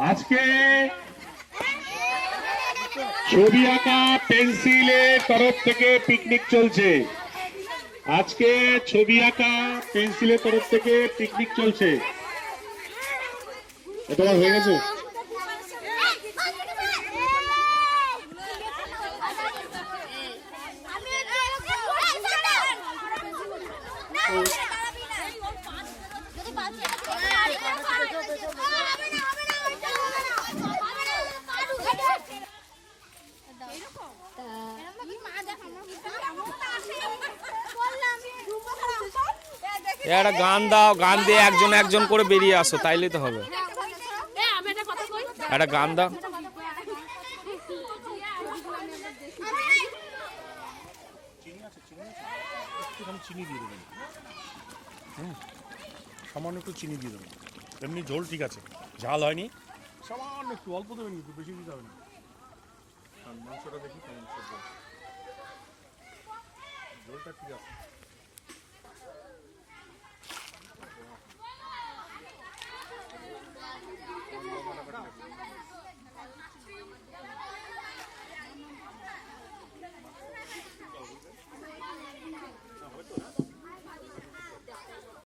আজকে ছবি আঁকা পেন্সিলের তরফ থেকে পিকনিক চলছে। আজকে ছবি আঁকা পেন্সিলের তরফ থেকে পিকনিক চলছে। এ তোমার হয়ে গেছে? এ একটা গান দাও গান দিয়ে একজন একজন করে বেরিয়ে আসো তাইলে তো হবে। একটা গান দাও। চিনি দিয়ে দেবেন হুম সামান্য একটু চিনি দিয়ে দেবেন এমনি ঝোল ঠিক আছে ঝাল হয়নি। সামান্য একটু অল্প দেবেন কিন্তু বেশি দিতে হবে না। মাংসটা দেখি কেমন ঝোলটা ঠিক আছে।